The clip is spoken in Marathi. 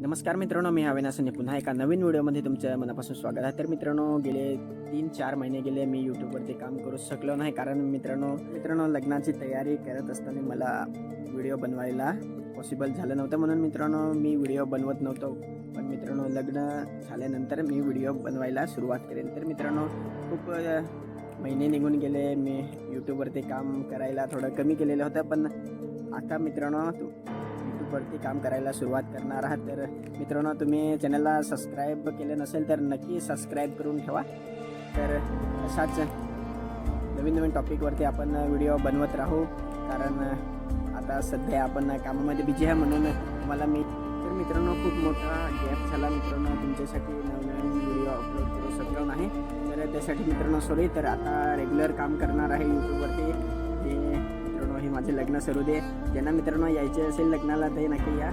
नमस्कार मित्रांनो मी अविनासने पुन्हा एका नवीन व्हिडिओमध्ये तुमचं मनापासून स्वागत आहे. तर मित्रांनो गेले तीन चार महिने गेले मी यूट्यूबवरती काम करू शकलो नाही कारण मित्रांनो मित्रांनो लग्नाची तयारी करत असताना मला व्हिडिओ बनवायला पॉसिबल झालं नव्हतं. म्हणून मित्रांनो मी व्हिडिओ बनवत नव्हतो. पण मित्रांनो लग्न झाल्यानंतर मी व्हिडिओ बनवायला सुरुवात करेन. तर मित्रांनो खूप महिने निघून गेले. मी यूट्यूबवरती काम करायला थोडं कमी केलेलं होतं. पण आता मित्रांनो यूट्यूबवरती काम करायला सुरुवात करणार आहात. तर मित्रांनो तुम्ही चॅनलला सबस्क्राईब केलं नसेल तर नक्की सबस्क्राईब करून ठेवा. तर असाच नवीन नवीन टॉपिकवरती आपण व्हिडिओ बनवत राहू. कारण आता सध्या आपण कामामध्ये बिझी आहे म्हणून मला मी तर मित्रांनो खूप मोठा गॅप झाला मित्रांनो. तुमच्यासाठी नवीन व्हिडिओ अपलोड करू शकलो नाही. तर त्यासाठी मित्रांनो सॉरी तर आता रेग्युलर काम करणार आहे यूट्यूबवरती माझे लग्न सरू दे. ज्यांना मित्रांनो यायचे असेल लग्नाला ते नक्की या